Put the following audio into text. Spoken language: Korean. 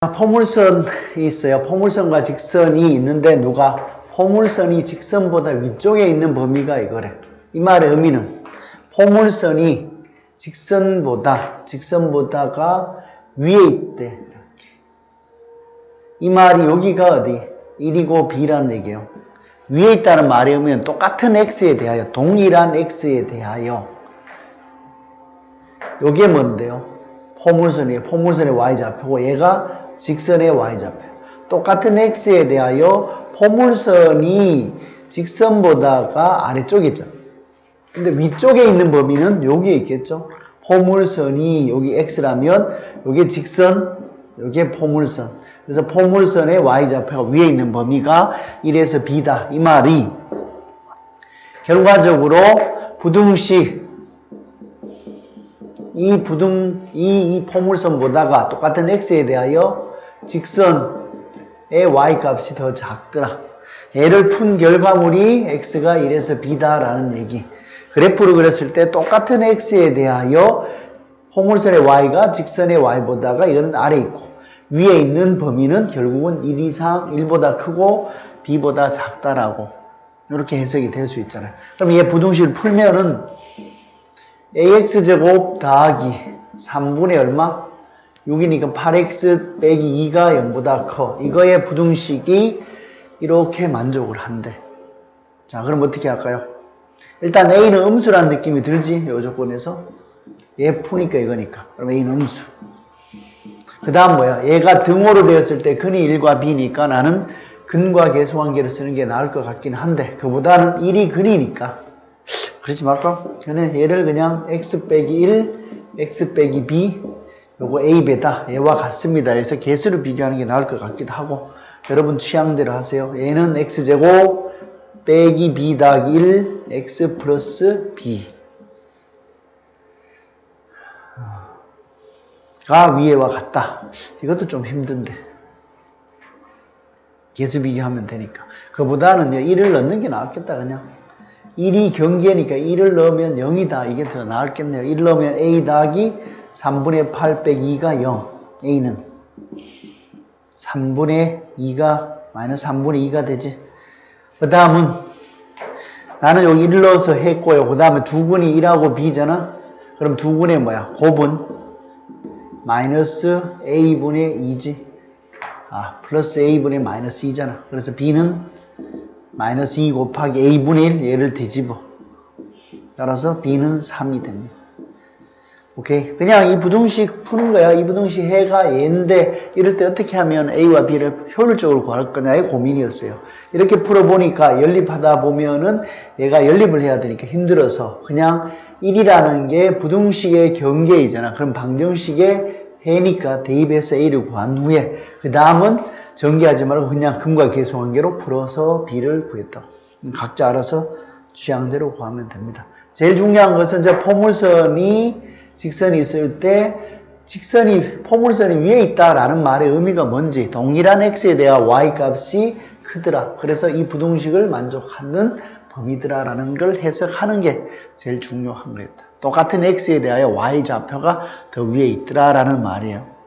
포물선이 있어요. 포물선과 직선이 있는데 누가 포물선이 직선보다 위쪽에 있는 범위가 이거래. 이 말의 의미는 포물선이 직선보다 직선보다가 위에 있대. 이렇게. 이 말이 여기가 어디? 1이고 B라는 얘기예요. 위에 있다는 말의 의미는 똑같은 X에 대하여 동일한 X에 대하여 요게 뭔데요? 포물선이에요. 포물선의 y좌표고 얘가 직선의 y좌표. 똑같은 x에 대하여 포물선이 직선보다가 아래쪽에 있잖아. 근데 위쪽에 있는 범위는 여기에 있겠죠. 포물선이 여기 x라면 여기 직선, 여기 포물선. 그래서 포물선의 y좌표가 위에 있는 범위가 1에서 b다. 이 말이 결과적으로 부등식 이 부등, 이, 이 포물선보다가 똑같은 x에 대하여 직선의 y 값이 더 작더라. 얘를 푼 결과물이 x가 1에서 b다라는 얘기. 그래프로 그렸을 때 똑같은 x에 대하여 포물선의 y가 직선의 y보다가 이거는 아래 있고 위에 있는 범위는 결국은 1 이상 1보다 크고 b보다 작다라고 이렇게 해석이 될 수 있잖아요. 그럼 얘 부등식을 풀면은 ax제곱 더하기 3분의 얼마? 6이니까 8x 빼기 2가 0보다 커. 이거의 부등식이 이렇게 만족을 한대. 자, 그럼 어떻게 할까요? 일단 a는 음수라는 느낌이 들지? 요 조건에서. 얘 푸니까 이거니까. 그럼 a는 음수. 그 다음 뭐야? 얘가 등호로 되었을 때 근이 1과 b니까 나는 근과 계수 관계를 쓰는 게 나을 것 같긴 한데 그보다는 1이 근이니까 그러지 말까? 저는 얘를 그냥 x 빼기 1, x 빼기 b, 요거 a 베다 얘와 같습니다. 그래서 개수를 비교하는 게 나을 것 같기도 하고 여러분 취향대로 하세요. 얘는 x제곱 빼기 b 더하기 1, x 플러스 b 가 위에와 같다. 이것도 좀 힘든데 개수 비교하면 되니까 그보다는 1을 넣는 게 낫겠다 그냥 1이 경계니까 1을 넣으면 0이다. 이게 더 나을겠네요. 1을 넣으면 a 더하기 3분의 8 빼기 2가 0. a는 3분의 2가 마이너스 3분의 2가 되지. 그 다음은 나는 여기 1을 넣어서 했고요. 그 다음에 두근이 1하고 b잖아. 그럼 두근의 뭐야? 곱은 마이너스 a분의 2지. 아, 플러스 a분의 마이너스 2잖아. 그래서 b는 마이너스 2 곱하기 a분의 1 얘를 뒤집어 따라서 b는 3이 됩니다. 오케이 그냥 이 부등식 푸는 거야. 이 부등식 해가 얘인데 이럴 때 어떻게 하면 a와 b를 효율적으로 구할 거냐의 고민이었어요. 이렇게 풀어보니까 연립하다 보면은 얘가 연립을 해야 되니까 힘들어서 그냥 1이라는 게 부등식의 경계이잖아. 그럼 방정식의 해니까 대입해서 a를 구한 후에 그 다음은 전개하지 말고 그냥 근과 계수 관계로 풀어서 b를 구했다. 각자 알아서 취향대로 구하면 됩니다. 제일 중요한 것은 이제 포물선이 직선이 있을 때 직선이 포물선이 위에 있다라는 말의 의미가 뭔지 동일한 x에 대한 y 값이 크더라. 그래서 이 부등식을 만족하는 범위더라라는 걸 해석하는 게 제일 중요한 거였다. 똑같은 x에 대하여 y 좌표가 더 위에 있더라라는 말이에요.